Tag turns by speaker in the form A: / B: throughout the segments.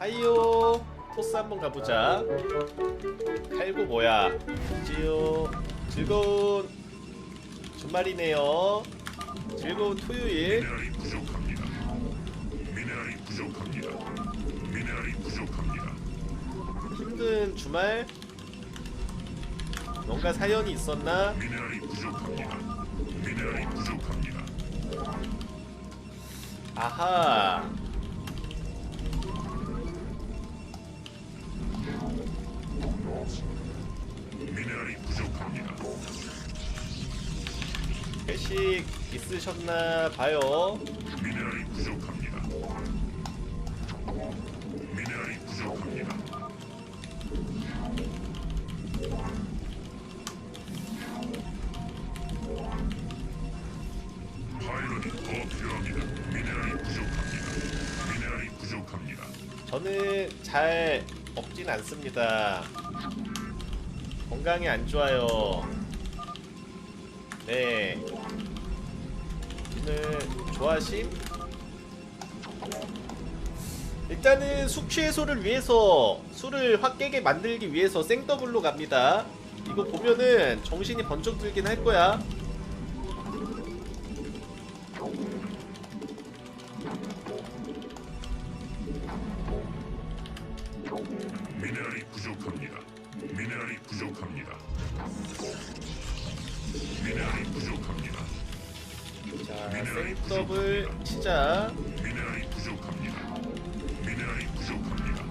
A: 하이요 토스 한번 가보자 칼고 뭐야 지요 즐거운 주말이네요 즐거운 토요일
B: 미네랄이 부족합니다. 미네랄이 부족합니다. 미네랄이 부족합니다.
A: 힘든 주말 뭔가 사연이 있었나
B: 미네랄이 부족합니다. 미네랄이 부족합니다.
A: 아하 회식 있으셨나 봐요
B: 미네랄이 부족합니다. 미네랄이 부족합니다. 파일럿이 더 필요합니다. 미네랄이 부족합니다. 미네랄이 부족합니다.
A: 저는 잘 먹진 않습니다. 건강에 안 좋아요. 네. 오늘 좋아하심? 일단은 숙취 해소를 위해서 술을 확 깨게 만들기 위해서 생더블로 갑니다. 이거 보면은 정신이 번쩍 들긴 할 거야. 생더블 치자.
B: 미네랄이 부족합니다. 미네랄이 부족합니다.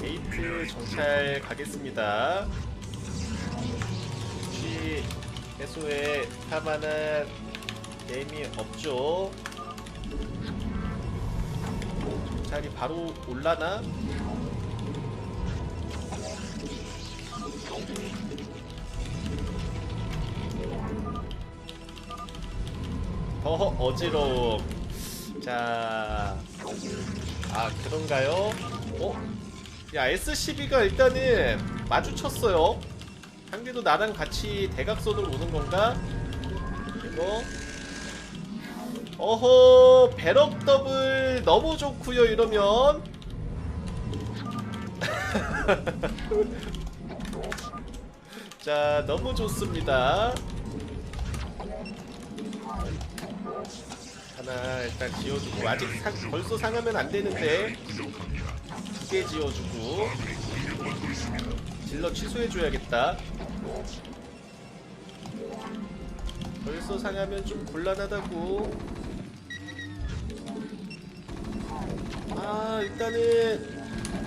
A: 게이트 정찰 가겠습니다. 혹시 해소에 탈만한 게임이 없죠? 정찰이 바로 올라나? 더 어지러움. 자, 아 그런가요? 어? 야 SCB가 일단은 마주쳤어요. 상대도 나랑 같이 대각선으로 오는 건가? 이거 어허 배럭 더블 너무 좋구요 이러면 자 너무 좋습니다 하나 일단 지어주고 아직 상, 벌써 상하면 안 되는데. 두 개 지어주고. 질러 취소해줘야겠다. 벌써 상하면 좀 곤란하다고. 아 일단은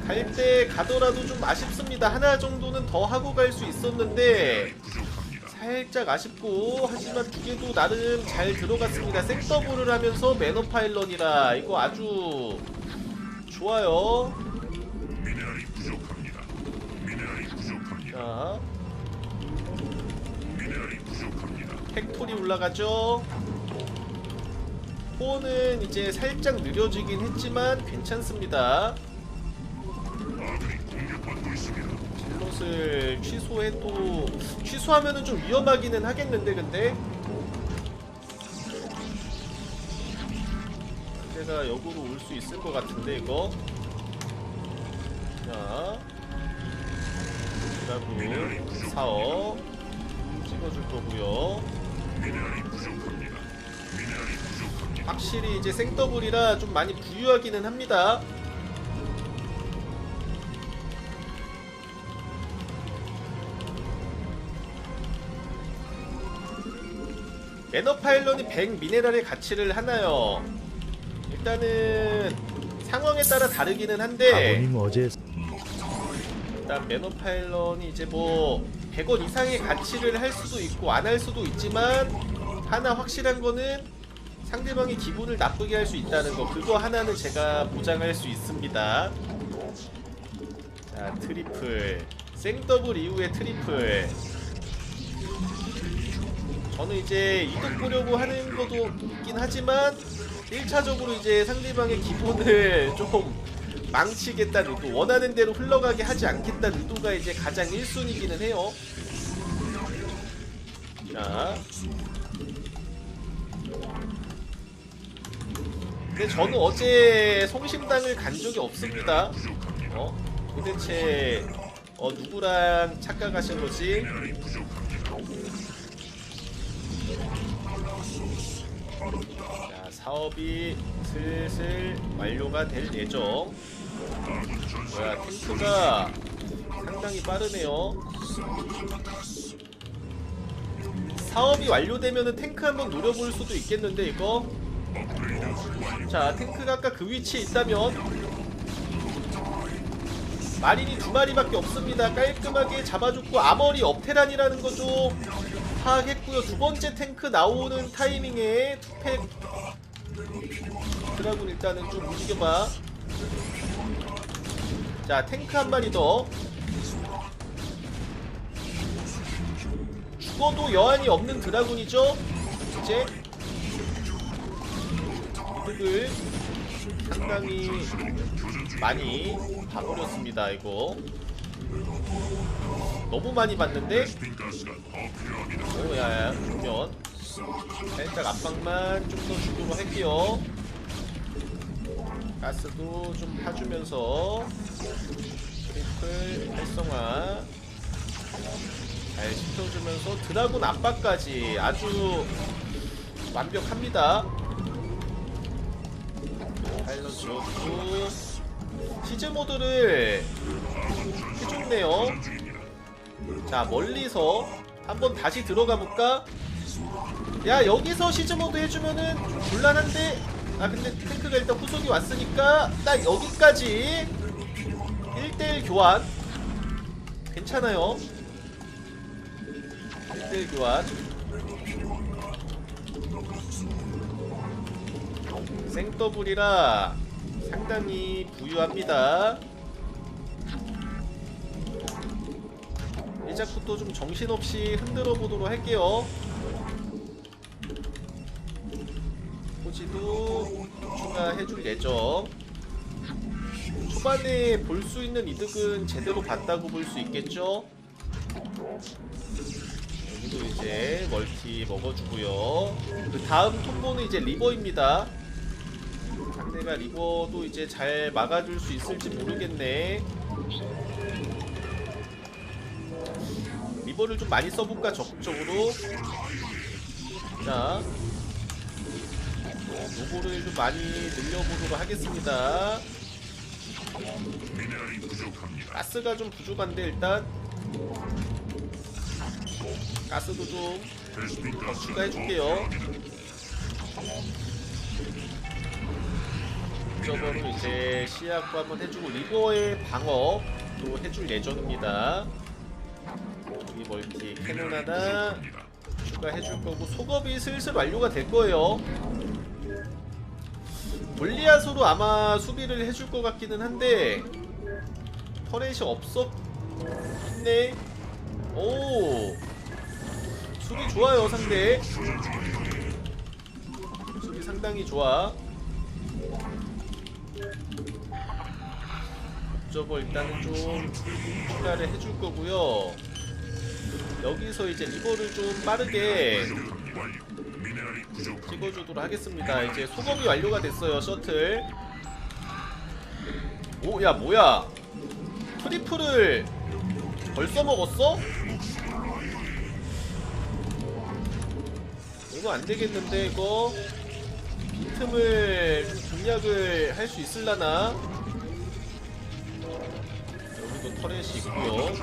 A: 갈 때 가더라도 좀 아쉽습니다. 하나 정도는 더 하고 갈 수 있었는데. 살짝 아쉽고 하지만 두 개도 나름 잘 들어갔습니다. 생더블을 하면서 매너 파일런이라 이거 아주 좋아요.
B: 미네랄이 부족합니다. 미네랄이 부족합니다.
A: 자.
B: 미네랄이 부족합니다.
A: 팩토리 올라가죠. 호는 이제 살짝 느려지긴 했지만 괜찮습니다. 질럿을 취소해도 취소하면은 좀 위험하기는 하겠는데 근데 상대가 역으로 올 수 있을 것 같은데 이거 자 드라군 사업 찍어줄 거고요. 확실히 이제 생더블이라 좀 많이 부유하기는 합니다. 매너 파일런이 100 미네랄의 가치를 하나요? 일단은 상황에 따라 다르기는 한데
C: 아버님 어제
A: 일단 매너 파일런이 이제 뭐 100원 이상의 가치를 할 수도 있고 안 할 수도 있지만 하나 확실한 거는 상대방이 기분을 나쁘게 할 수 있다는 거. 그거 하나는 제가 보장할 수 있습니다. 자 트리플. 생더블 이후에 트리플 저는 이제 이득 보려고 하는 것도 있긴 하지만 1차적으로 이제 상대방의 기분을 좀 망치겠다는 의도, 원하는 대로 흘러가게 하지 않겠다는 의도가 이제 가장 1순위기는 해요. 자, 자. 근데 저는 어제 성심당을 간 적이 없습니다. 어? 도대체 어 누구랑 착각하신 거지? 자, 사업이 슬슬 완료가 될 예정. 뭐야, 탱크가 상당히 빠르네요. 사업이 완료되면은 탱크 한번 노려볼 수도 있겠는데 이거. 자, 탱크가 아까 그 위치에 있다면 마린이 두 마리밖에 없습니다. 깔끔하게 잡아줬고 아머리 업테란이라는 거죠. 파악했고 요. 두 번째 탱크 나오는 타이밍에 투팩 드라군 일단은 좀 움직여봐. 자, 탱크 한 마리 더. 죽어도 여한이 없는 드라군이죠. 이제 이득을 상당히 많이 봐버렸습니다. 이거 너무 많이 봤는데.
B: 베스핀 가스가 더 필요합니다.
A: 오, 야야, 정면. 살짝 압박만 좀 더 주도록 할게요. 가스도 좀 파주면서 트리플 활성화 잘 시켜주면서 드라군 압박까지 아주 완벽합니다. 파일럿 지었고 시즈 모드를 해줬네요. 자 멀리서 한번 다시 들어가 볼까? 야 여기서 시즈 모드 해주면은 좀 곤란한데? 아 근데 탱크가 일단 후속이 왔으니까 딱 여기까지. 1대1 교환. 괜찮아요. 1대1 교환. 생더블이라 상당히 부유합니다 이작부터 좀 정신없이 흔들어 보도록 할게요. 포지도 추가해줄 예정. 초반에 볼 수 있는 이득은 제대로 봤다고 볼 수 있겠죠? 여기도 이제 멀티 먹어주고요. 그 다음 콤보는 이제 리버입니다. 상대가 리버도 이제 잘 막아줄 수 있을지 모르겠네. 리버를 좀 많이 써볼까 적극적으로 자 로보를 좀 많이 늘려보도록 하겠습니다. 가스가 좀 부족한데 일단 가스도 좀 추가해줄게요. 저거로 이제 시야도 한번 해주고 리버의 방어 또 해줄 예정입니다 여기 멀티 캐논 하나. 추가해줄 거고 속업이 슬슬 완료가 될 거예요. 골리앗으로 아마 수비를 해줄 것 같기는 한데 터렛이 없었네. 오 수비 좋아요 상대. 수비 상당히 좋아. 저거 일단은 좀 추가를 해줄 거고요. 여기서 이제 리버를 좀 빠르게. 찍어주도록 하겠습니다. 이제 소금이 완료가 됐어요, 셔틀. 오, 야, 뭐야. 트리플을 벌써 먹었어? 이거 안 되겠는데, 이거. 빈틈을 좀 공략을 할 수 있을라나? 여기도 터렛이 있고요.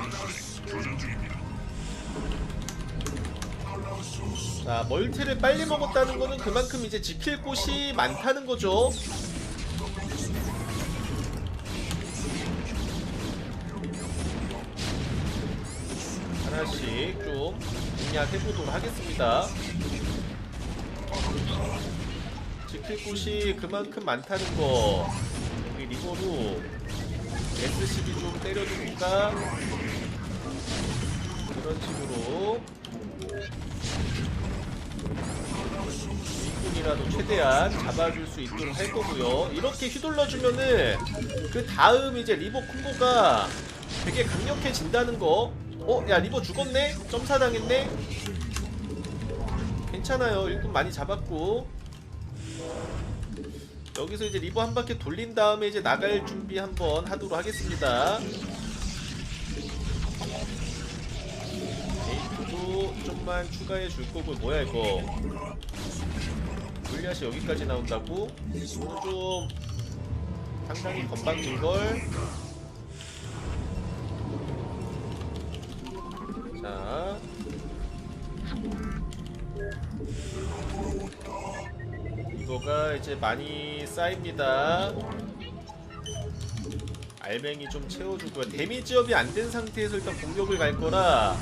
A: 자, 멀티를 빨리 먹었다는 거는 그만큼 이제 지킬 곳이 많다는 거죠. 하나씩 좀 공략해 보도록 하겠습니다. 지킬 곳이 그만큼 많다는 거. 우리 리버로 SCB 좀 때려주니까 그런 식으로 일꾼이라도 최대한 잡아줄 수 있도록 할 거고요. 이렇게 휘둘러주면은 그 다음 이제 리버 콤보가 되게 강력해진다는 거. 어, 야 리버 죽었네? 점사 당했네? 괜찮아요. 일꾼 많이 잡았고 여기서 이제 리버 한 바퀴 돌린 다음에 이제 나갈 준비 한번 하도록 하겠습니다. 좀만 추가해 줄 거고 뭐야 이거 골리앗이 여기까지 나온다고? 이거는 좀 상당히 건방진 걸. 자. 이거가 이제 많이 쌓입니다. 알맹이 좀 채워주고요. 데미지업이 안 된 상태에서 일단 공격을 갈 거라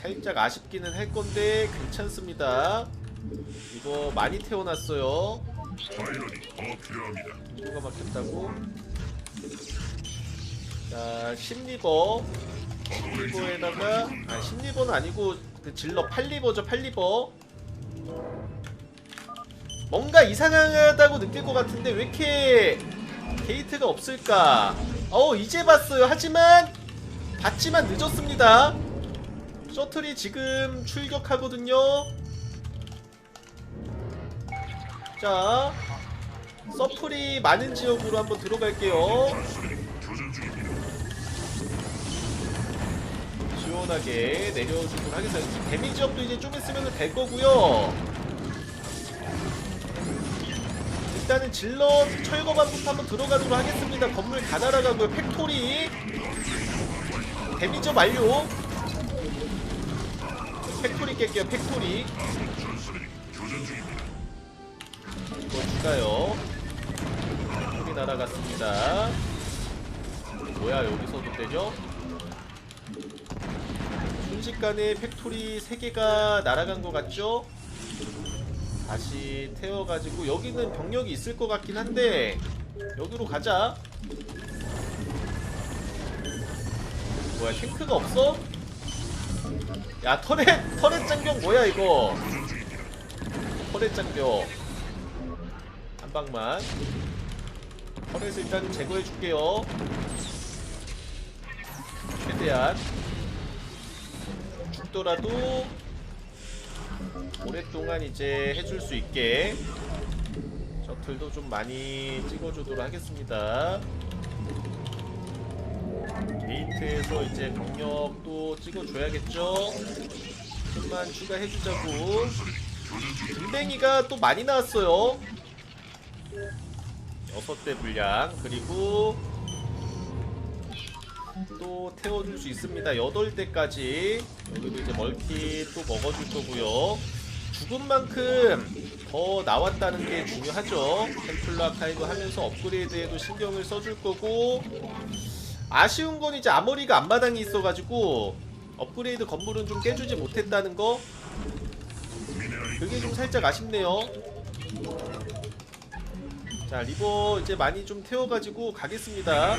A: 살짝 아쉽기는 할 건데 괜찮습니다. 이거 많이
B: 필요합니다.
A: 누가 막혔다고? 자, 10리버. 10리버에다가, 아, 10리버는 아니고, 그 질러 8리버죠, 8리버. 뭔가 이상하다고 느낄 것 같은데, 왜 이렇게 게이트가 없을까? 어, 이제 봤어요. 하지만, 봤지만 늦었습니다. 셔틀이 지금 출격하거든요. 자, 서플이 많은 지역으로 한번 들어갈게요. 시원하게 내려주도록 하겠습니다. 데미 지역도 이제 좀 있으면 될 거고요. 일단은 질럿 철거반부터 한번 들어가도록 하겠습니다. 건물 다 날아가고요. 팩토리 데미지 완료. 팩토리 깰게요. 팩토리. 이거 추가요. 팩토리 날아갔습니다. 뭐야 여기서도 때려? 순식간에 팩토리 3개가 날아간 것 같죠? 다시 태워가지고 여기는 병력이 있을 것 같긴 한데 여기로 가자 뭐야 탱크가 없어? 야 터렛 터렛 장벽 뭐야 이거? 터렛 장벽 한 방만. 터렛을 일단 제거해 줄게요. 최대한. 죽더라도 오랫동안 이제 해줄 수 있게 셔틀도 좀 많이 찍어주도록 하겠습니다. 게이트에서 이제 병력도 찍어줘야겠죠? 좀만 추가해주자고. 딩뱅이가 또 많이 나왔어요. 여섯 대 분량 그리고 또 태워줄 수 있습니다. 8대까지 여기도 이제 멀티 또 먹어줄 거고요. 죽은 만큼 더 나왔다는 게 중요하죠. 템플러 아카이브 하면서 업그레이드에도 신경을 써줄 거고 아쉬운 건 이제 아머리가 앞마당에 있어가지고 업그레이드 건물은 좀 깨주지 못했다는 거 그게 좀 살짝 아쉽네요. 자 리버 이제 많이 좀 태워가지고 가겠습니다.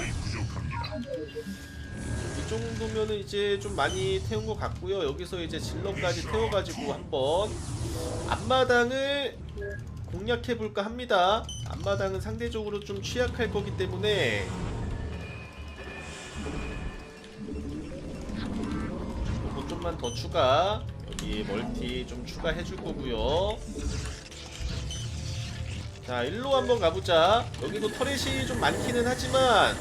A: 이 정도면은 이제 좀 많이 태운 것 같고요. 여기서 이제 질러까지 태워가지고 한번 앞마당을 공략해 볼까 합니다. 앞마당은 상대적으로 좀 취약할 거기 때문에 좀만 더 추가 여기 멀티 좀 추가해 줄 거고요. 자 일로 한번 가보자. 여기도 터렛이 좀 많기는 하지만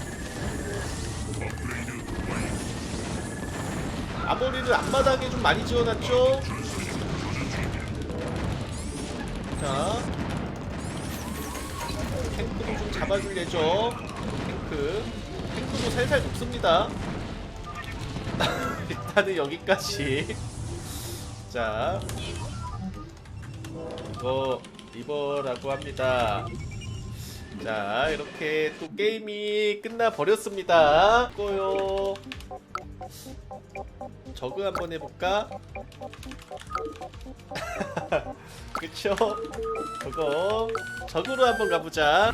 A: 아머리를 앞마당에 좀 많이 지어놨죠? 자 탱크도 좀 잡아줄 예정 탱크 탱크도 살살 녹습니다 일단은 여기까지. 자 이거 리버라고 합니다. 자 이렇게 또 게임이 끝나 버렸습니다. 이거요. 저그 한번 해볼까? 그쵸? 저거 저그로 한번 가보자.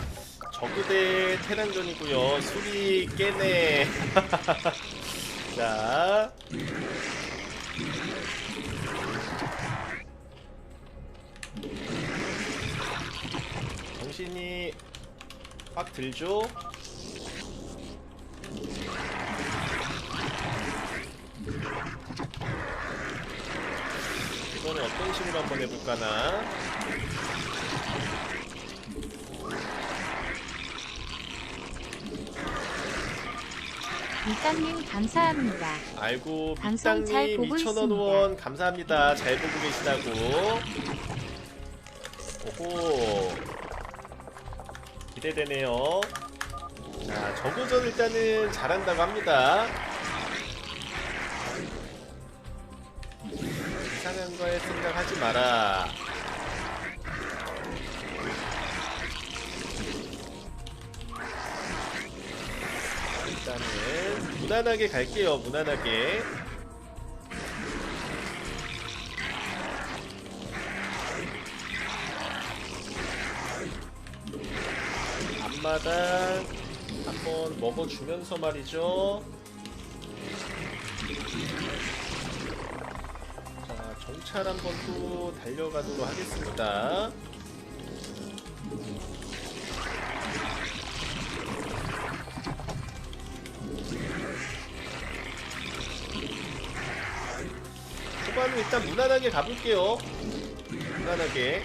A: 저그 대 테란전이고요. 수리 깨네 자 정신이 빡 들죠? 이거는 어떤 식으로 한번 해볼까나
C: 일단님 감사합니다.
A: 아이고
C: 방송 잘
A: 빅당님
C: 보고
A: 2,000원
C: 있습니다.
A: 후원 감사합니다. 잘 보고 계시다고. 오호. 기대되네요. 자 저그전 일단은 잘한다고 합니다. 이상한 거에 생각하지 마라. 일단은 무난하게 갈게요 무난하게. 앞마당 한번 먹어주면서 말이죠. 자 정찰 한번 또 달려가도록 하겠습니다 초반은 일단 무난하게 가볼게요. 무난하게.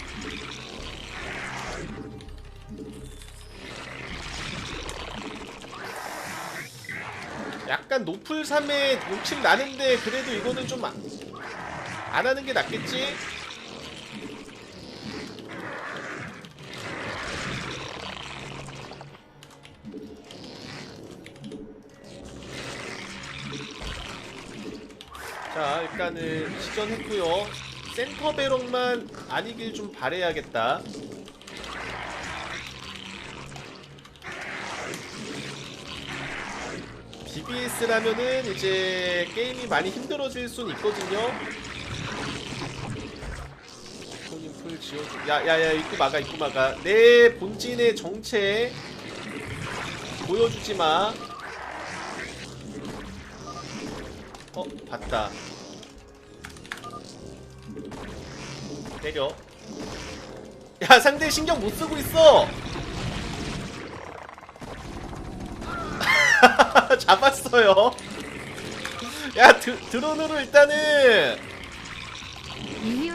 A: 약간 높을 삶에 욕심 나는데 그래도 이거는 좀 안 하는 게 낫겠지? 일단은 시전했고요. 센터 배럭만 아니길 좀 바래야겠다. BBS라면은 이제 게임이 많이 힘들어질 순 있거든요. 손님 풀 지워줘. 야야야 입구 막아 입구 막아. 내 본진의 정체 보여주지마. 어 봤다 때려. 야 상대 신경 못 쓰고 있어. 잡았어요. 야 드, 드론으로 일단은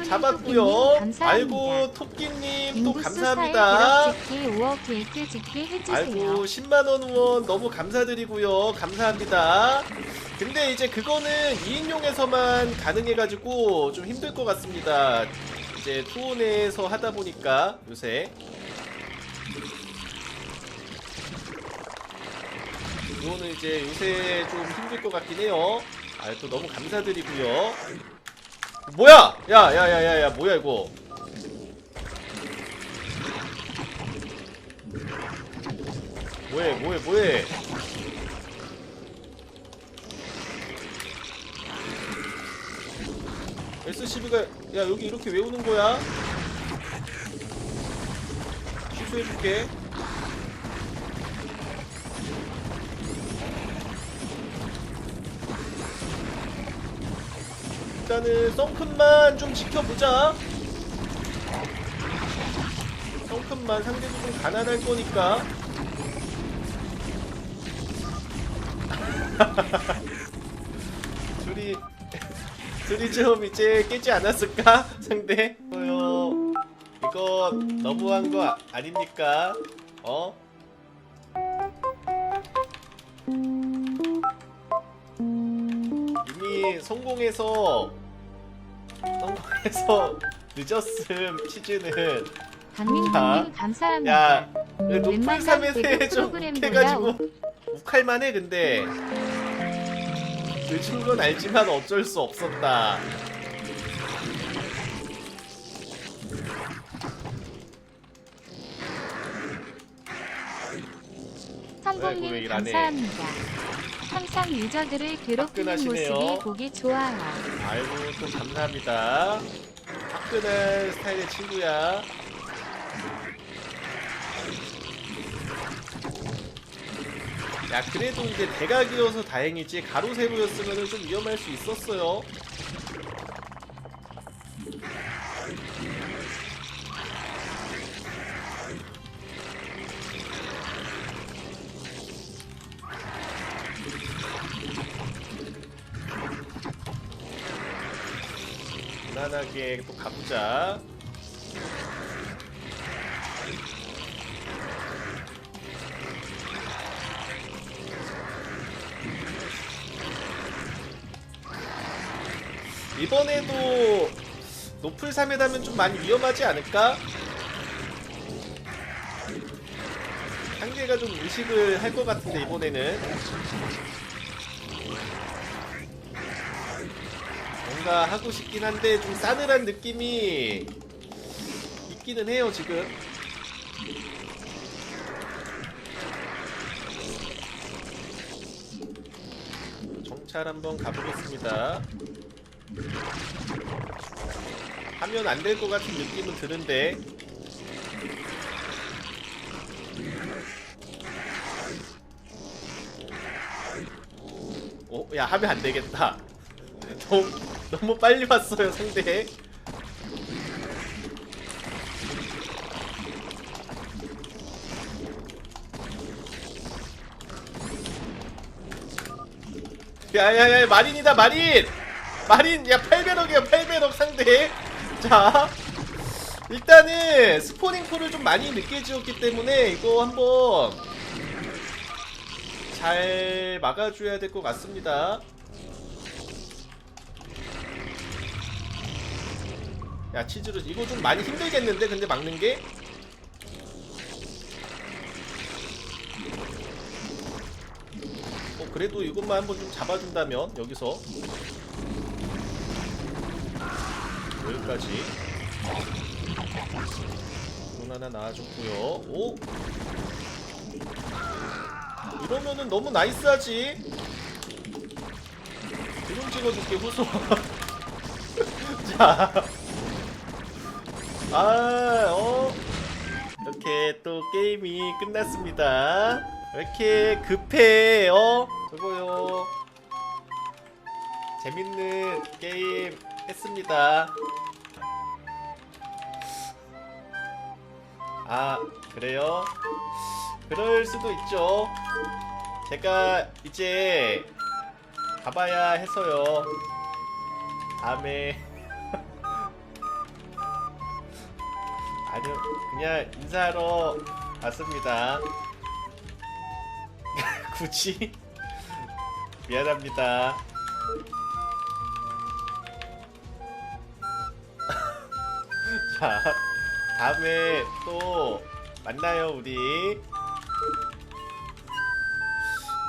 A: 잡았고요. 아이고 토끼님 또 감사합니다.
C: 사에 1억 5억 게이트 짓게 해주세요.
A: 아이고 10만원 후원 너무 감사드리고요. 감사합니다. 근데 이제 그거는 2인용에서만 가능해가지고 좀 힘들 것 같습니다 이제 투혼에서 하다 보니까 요새. 그거는 이제 요새 좀 힘들 것 같긴 해요. 아 또 너무 감사드리고요. 뭐야? 야야야야야 뭐야 이거? 뭐해 뭐해 뭐해? SCB가 야 여기 이렇게 왜 오는 거야? 취소해줄게. 일단은 썬큰만 좀 지켜보자. 썬큰만 상대도 좀 가난할 거니까. 둘이 둘이 좀 이제 깨지 않았을까 상대? 이거요 이거 너무한 거 아- 아닙니까? 어? 이미 성공해서 성공해서 늦었음 시즌은
C: 강민정님 감사합니다.
A: 야 높은
C: 웬만한
A: 3에서
C: 개그
A: 좀
C: 프로그램보다
A: 해가지고 욱할만해 근데 늦은 건 알지만 어쩔 수 없었다 일하네.
C: 감사합니다. 항상 유저들을 괴롭히는
A: 화끈하시네요.
C: 모습이 보기 좋아요.
A: 아이고 또 감사합니다 화끈한 스타일의 친구야 야 그래도 이제 대각이어서 다행이지 가로 세로였으면 좀 위험할 수 있었어요 무난하게 또 가보자. 이번에도 높을 3에 하면 좀 많이 위험하지 않을까? 상대가 좀 의식을 할 것 같은데 이번에는. 뭔가 하고 싶긴 한데 좀 싸늘한 느낌이 있기는 해요 지금. 정찰 한번 가보겠습니다 하면 안 될 것 같은 느낌은 드는데. 어? 야 하면 안 되겠다. 너무, 너무 빨리 왔어요 상대. 야야야 마린이다 마린 마린 야 8배럭이야 8배럭 상대. 자 일단은 스포닝 콜을 좀 많이 늦게 지었기 때문에 이거 한번 잘 막아줘야 될 것 같습니다. 야 치즈로 이거 좀 많이 힘들겠는데 근데 막는 게? 어, 그래도 이것만 한번 좀 잡아준다면 여기서 여기까지 돈 하나 나와줬고요 오 이러면은 너무 나이스하지 드론 찍어줄게 후소 자 아, 어. 이렇게 또 게임이 끝났습니다. 왜 이렇게 급해, 어? 저거요. 재밌는 게임 했습니다. 아, 그래요? 그럴 수도 있죠. 제가 이제 가봐야 해서요. 다음에 아니요, 그냥 인사하러 왔습니다. 굳이 미안합니다. 자, 다음에 또 만나요, 우리.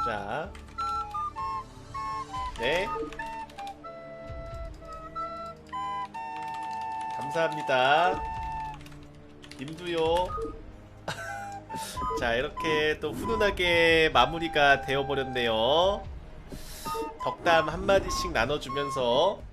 A: 자, 네. 감사합니다. 님도요. 자, 이렇게 또 훈훈하게 마무리가 되어버렸네요. 덕담 한마디씩 나눠주면서